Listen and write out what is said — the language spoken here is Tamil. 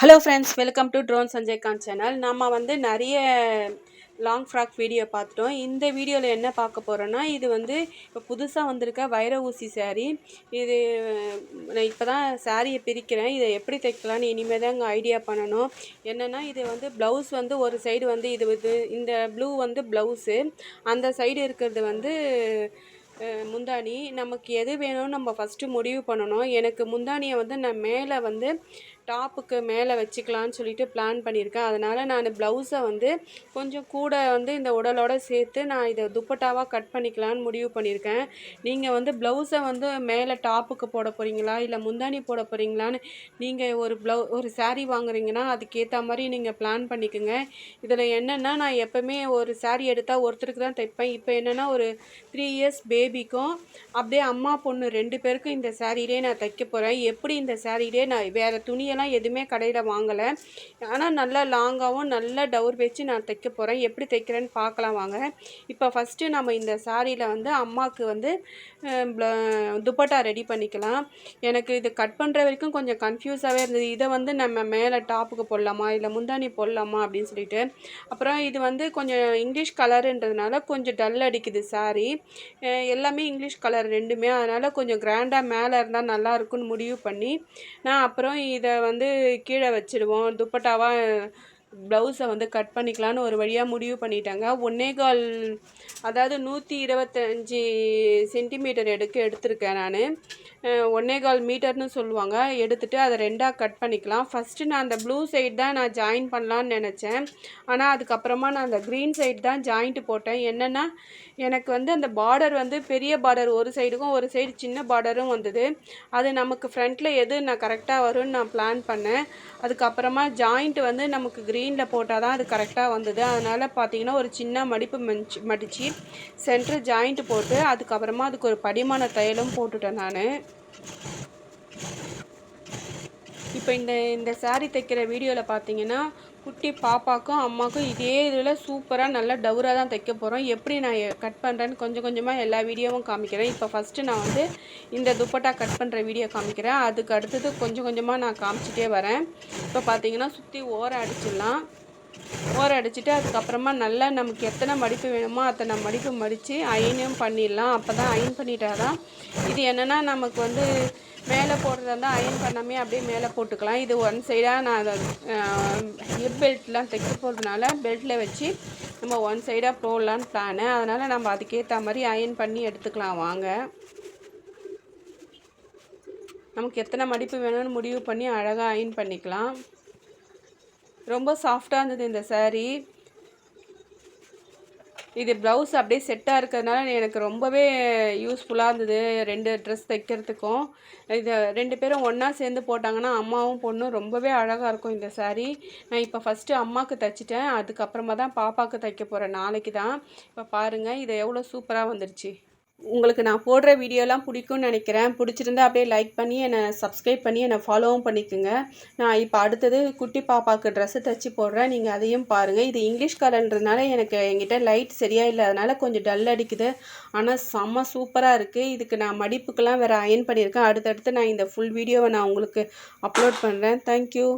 Hello friends welcome to drone Sanjay Khan channel நம்ம வந்து நிறைய லாங் ஃப்ராக் வீடியோ பார்த்துட்டோம். இந்த வீடியோவில் என்ன பார்க்க போகிறோன்னா இது வந்து இப்போ புதுசாக வந்திருக்க வைர ஊசி saree. இது நான் இப்போ தான் சாரியை பிரிக்கிறேன். இதை எப்படி தைக்கலான்னு இனிமேல் தான் இங்கே ஐடியா பண்ணணும். என்னென்னா இது வந்து ப்ளவுஸ் வந்து ஒரு சைடு வந்து இது இது இந்த ப்ளூ வந்து ப்ளவுஸு அந்த சைடு இருக்கிறது வந்து முந்தானி நமக்கு எது வேணும்னு நம்ம ஃபஸ்ட்டு முடிவு பண்ணணும். எனக்கு முந்தானியை வந்து நான் மேலே வந்து டாப்புக்கு மேலே வச்சுக்கலான்னு சொல்லிட்டு பிளான் பண்ணியிருக்கேன். அதனால் நான் ப்ளவுஸை வந்து கொஞ்சம் கூட வந்து இந்த உடலோட சேர்த்து நான் இதை துப்பட்டாவாக கட் பண்ணிக்கலான்னு முடிவு பண்ணியிருக்கேன். நீங்கள் வந்து ப்ளவுஸை வந்து மேலே டாப்புக்கு போட போகிறீங்களா இல்லை முந்தானி போட போகிறீங்களான்னு நீங்கள் ஒரு ப்ளவு ஒரு சாரீ வாங்குறீங்கன்னா அதுக்கேற்ற மாதிரி நீங்கள் பிளான் பண்ணிக்கோங்க. இதில் என்னென்னா நான் எப்போவுமே ஒரு சாரீ எடுத்தால் ஒருத்தருக்கு தான் தைப்பேன். இப்போ என்னென்னா ஒரு த்ரீ இயர்ஸ் பேபிக்கும் அப்படியே அம்மா பொண்ணு ரெண்டு பேருக்கும் இந்த சாரியிலே நான் தைக்க போகிறேன் எப்படி இந்த சாரியிலே நான் வேறு துணியெல்லாம் எதுவுமே கடையில் வாங்கலை. ஆனால் நல்லா லாங்காகவும் நல்ல டவுர் வச்சு நான் தைக்க போகிறேன் எப்படி தைக்கிறேன்னு பார்க்கலாம் வாங்க. இப்போ ஃபஸ்ட்டு நம்ம இந்த சாரியில் வந்து அம்மாவுக்கு வந்து ப்ள- துப்பட்டா ரெடி பண்ணிக்கலாம். எனக்கு இது கட் பண்ணுற வரைக்கும் கொஞ்சம் கன்ஃபியூஸாகவே இருந்தது. இதை வந்து நம்ம மேலே டாப்புக்கு போடலாமா? இல்லை முந்தானி போடலாமா? அப்படின்னு சொல்லிட்டு. அப்புறம் இது வந்து கொஞ்சம் இங்கிலீஷ் கலருன்றதுனால கொஞ்சம் டல் அடிக்குது சாரி எல்லாமே இங்கிலீஷ் கலர் ரெண்டுமே. அதனால் கொஞ்சம் கிராண்டாக மேலே இருந்தால் நல்லா இருக்கும்னு முடிவு பண்ணி நான் அப்புறம் இதை வந்து கீழே வச்சிடுவோம் துப்பட்டாவாக ப்ளவுஸை வந்து கட் பண்ணிக்கலான்னு ஒரு வழியாக முடிவு பண்ணிட்டாங்க. ஒன்றே கால் அதாவது நூற்றி இருபத்தஞ்சி சென்டிமீட்டர் எடுக்க எடுத்திருக்கேன் நான். ஒன்றே கால் மீட்டர்னு சொல்லுவாங்க. எடுத்துகிட்டு அதை ரெண்டாக கட் பண்ணிக்கலாம். ஃபஸ்ட்டு நான் அந்த ப்ளூ சைடு தான் நான் ஜாயின் பண்ணலான்னு நினச்சேன். ஆனால் அதுக்கப்புறமா நான் அந்த க்ரீன் சைடு தான் ஜாயிண்ட் போட்டேன். என்னென்னா எனக்கு வந்து அந்த பார்டர் வந்து பெரிய பார்டர் ஒரு சைடுக்கும் ஒரு சைடு சின்ன பார்டரும் வந்தது. அது நமக்கு ஃப்ரண்ட்டில் எது நான் கரெக்டாக வரும்னு நான் பிளான் பண்ணேன். அதுக்கப்புறமா ஜாயிண்ட் வந்து நமக்கு க்ரீனில் போட்டால் தான் அது கரெக்டாக வந்தது. அதனால் பார்த்தீங்கன்னா ஒரு சின்ன மடிப்பு மடிச்சு மடித்து சென்டர் ஜாயிண்ட் போட்டு அதுக்கப்புறமா அதுக்கு ஒரு படிமான தையலும் போட்டுட்டேன் நான். இப்போ இந்த இந்த சாரீ தைக்கிற வீடியோவில் பார்த்தீங்கன்னா குட்டி பாப்பாக்கும் அம்மாக்கும் இதே இதில் சூப்பராக நல்லா டவுராக தான் தைக்க போகிறோம் எப்படி நான் கட் பண்ணுறேன்னு கொஞ்சம் கொஞ்சமாக எல்லா வீடியோவும் காமிக்கிறேன். இப்போ ஃபஸ்ட்டு நான் வந்து இந்த துப்பட்டா கட் பண்ணுற வீடியோ காமிக்கிறேன். அதுக்கு அடுத்தது கொஞ்சம் கொஞ்சமாக நான் காமிச்சிட்டே வரேன். இப்போ பார்த்தீங்கன்னா சுற்றி ஓரம் அடிச்சிடலாம். ஓரம் அடிச்சுட்டு அதுக்கப்புறமா நல்லா நமக்கு எத்தனை மடிப்பு வேணுமோ அத்தனை மடிப்பு மடித்து அயனும் பண்ணிடலாம். அப்போ தான் அயன் பண்ணிட்டாதான். இது என்னென்னா நமக்கு வந்து மேலே போடுறதா இருந்தால் அயன் பண்ணாமே அப்படியே மேலே போட்டுக்கலாம். இது ஒன் சைடாக நான் அதை ஹிப் பெல்ட்லாம் தைக்க போகிறதுனால பெல்ட்டில் வச்சு நம்ம ஒன் சைடாக போடலான்னு பிளானு அதனால் நம்ம அதுக்கேற்ற மாதிரி அயன் பண்ணி எடுத்துக்கலாம். வாங்க. நமக்கு எத்தனை மடிப்பு வேணும்னு முடிவு பண்ணி அழகாக அயன் பண்ணிக்கலாம். ரொம்ப சாஃப்டாக இருந்தது இந்த saree. இது ப்ளவுஸ் அப்படியே செட்டாக இருக்கிறதுனால எனக்கு ரொம்பவே யூஸ்ஃபுல்லாக இருந்தது ரெண்டு ட்ரெஸ் தைக்கிறதுக்கும். இது ரெண்டு பேரும் ஒன்றா சேர்ந்து போட்டாங்கன்னா அம்மாவும் பொண்ணும் ரொம்பவே அழகாக இருக்கும் இந்த சாரீ நான் இப்போ ஃபஸ்ட்டு அம்மாவுக்கு தைச்சிட்டேன் அதுக்கப்புறமா தான் பாப்பாவுக்கு தைக்க போகிறேன் நாளைக்கு தான். இப்போ பாருங்கள் இது எவ்வளோ சூப்பராக வந்துடுச்சு உங்களுக்கு நான் போடுற வீடியோலாம் பிடிக்கும்னு நினைக்கிறேன். பிடிச்சிருந்தா அப்படியே லைக் பண்ணி என்னை சப்ஸ்கிரைப் பண்ணி என்னை ஃபாலோவும் பண்ணிக்கோங்க. நான் இப்போ அடுத்தது குட்டி பாப்பாவுக்கு ட்ரெஸ்ஸு தைச்சி போடுறேன். நீங்கள் அதையும் பாருங்கள் இது இங்கிலீஷ் கலர்ன்றதுனால எனக்கு என்கிட்ட லைட் சரியாக இல்லை அதனால் கொஞ்சம் டல் அடிக்குது. ஆனால் செம்ம சூப்பராக இருக்குது இதுக்கு நான் மடிப்புக்கெலாம் வேறு அயன் பண்ணியிருக்கேன். அடுத்தடுத்து நான் இந்த ஃபுல் வீடியோவை நான் உங்களுக்கு அப்லோட் பண்ணுறேன் தேங்க்யூ